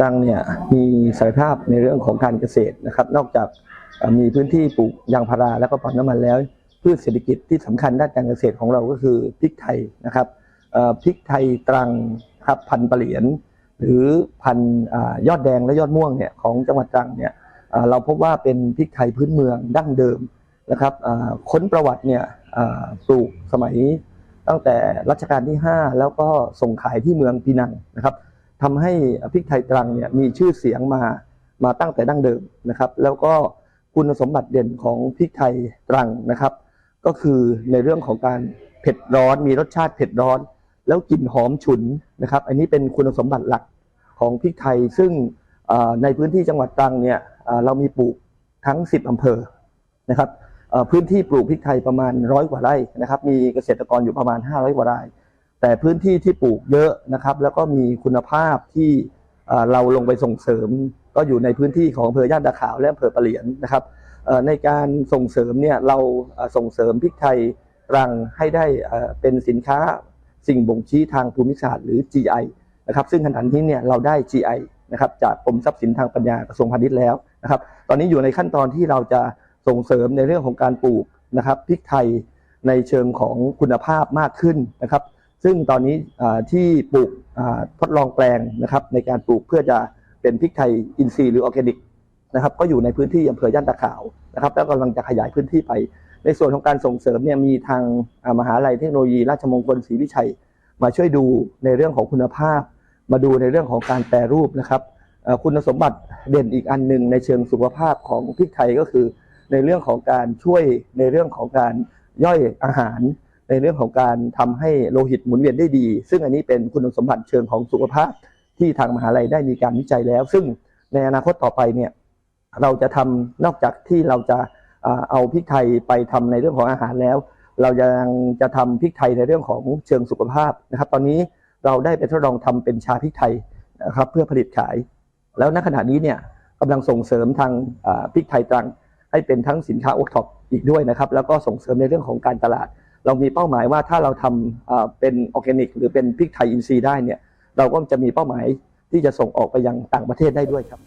ตรังเนี่ยมีศักยภาพในเรื่องของการเกษตรนะครับ นอกจากมีพื้นที่ปลูกยางพาราแล้วก็ปั๊มน้ำมันแล้ว พืชเศรษฐกิจที่สำคัญด้านการเกษตรของเราก็คือพริกไทยนะครับพริกไทยตรังครับพันปะเหลียน หรือพันอยอดแดงและยอดม่วงเนี่ยของจังหวัดตรังเนี่ยเราพบว่าเป็นพริกไทยพื้นเมืองดั้งเดิมนะครับค้นประวัติเนี่ยปลูกสมัยตั้งแต่รัชกาลที่ 5 แล้วก็ส่งขายที่เมืองปีนังนะครับ ทำให้พริกไทยตรังเนี่ยมีชื่อเสียงมามาตั้งแต่ดั้งเดิมนะครับ แล้วก็คุณสมบัติเด่นของพริกไทยตรังนะครับ ก็คือในเรื่องของการเผ็ดร้อน มีรสชาติเผ็ดร้อน แล้วกลิ่นหอมฉุนนะครับ อันนี้เป็นคุณสมบัติหลักของพริกไทย ซึ่งในพื้นที่จังหวัดตรังเนี่ยเรามีปลูกทั้ง 10 อำเภอนะครับพื้นที่ปลูกพริกไทยประมาณร้อยกว่าไร่นะครับ มีเกษตรกรอยู่ประมาณ 500 กว่าไร่ แต่พื้นที่ที่ปลูกเยอะนะครับ แล้วก็มีคุณภาพที่เราลงไปส่งเสริม ก็อยู่ในพื้นที่ของอำเภอย่านตาขาวและอำเภอปะเหลียนนะครับในการส่งเสริมเนี่ยเราส่งเสริมพริกไทยรังให้ได้เอ่อเป็นสินค้าสิ่งบ่งชี้ทางภูมิศาสตร์หรือ GI นะครับ ซึ่งขณะนี้เนี่ยเราได้ GI นะครับจากกรมทรัพย์สินทางปัญญากระทรวงพาณิชย์แล้วนะครับ ตอนนี้อยู่ในขั้นตอนที่เราจะส่งเสริมในเรื่องของการปลูกนะครับพริกไทยในเชิงของคุณภาพมากขึ้นนะครับ ซึ่งตอนนี้ที่ปลูกทดลองแปลงนะครับในการปลูกเพื่อจะเป็นพริกไทยอินทรีย์หรือออร์แกนิกนะครับก็อยู่ในพื้นที่อำเภอย่านตาขาวนะครับแล้วกำลังจะขยายพื้นที่ไป ในส่วนของการส่งเสริมเนี่ยมีทางอ่ามหาลัยเทคโนโลยี ราชมงคลศรีวิชัย มาช่วยดูในเรื่องของคุณภาพ มาดูในเรื่องของการแปรรูปนะครับคุณสมบัติเด่นอีกอันหนึ่งในเชิงสุขภาพของพริกไทยก็คือ ในเรื่องของการช่วยในเรื่องของการย่อยอาหาร ในเรื่องของการทำให้โลหิตหมุนเวียนได้ดี ซึ่งอันนี้เป็นคุณสมบัติเชิงของสุขภาพที่ทางมหาลัยได้มีการวิจัยแล้ว ซึ่งในอนาคตต่อไปเนี่ยเราจะทำนอกจากที่เราจะเอาพริกไทยไปทำในเรื่องของอาหารแล้ว เรายังจะทำพริกไทยในเรื่องของเชิงสุขภาพนะครับ ตอนนี้เราได้ไปทดลองทำเป็นชาพริกไทยนะครับเพื่อผลิตขาย แล้วณขณะนี้เนี่ยกำลังส่งเสริมทางพริกไทยตรังให้เป็นทั้งสินค้าโอท็อปอีกด้วยนะครับ แล้วก็ส่งเสริมในเรื่องของการตลาด เรามีเป้าหมายว่าถ้าเราทำเป็นออร์แกนิก หรือเป็นพริกไทยอินทรีย์ได้เนี่ยเราก็จะมีเป้าหมายที่จะส่งออกไปยังต่างประเทศได้ด้วยครับ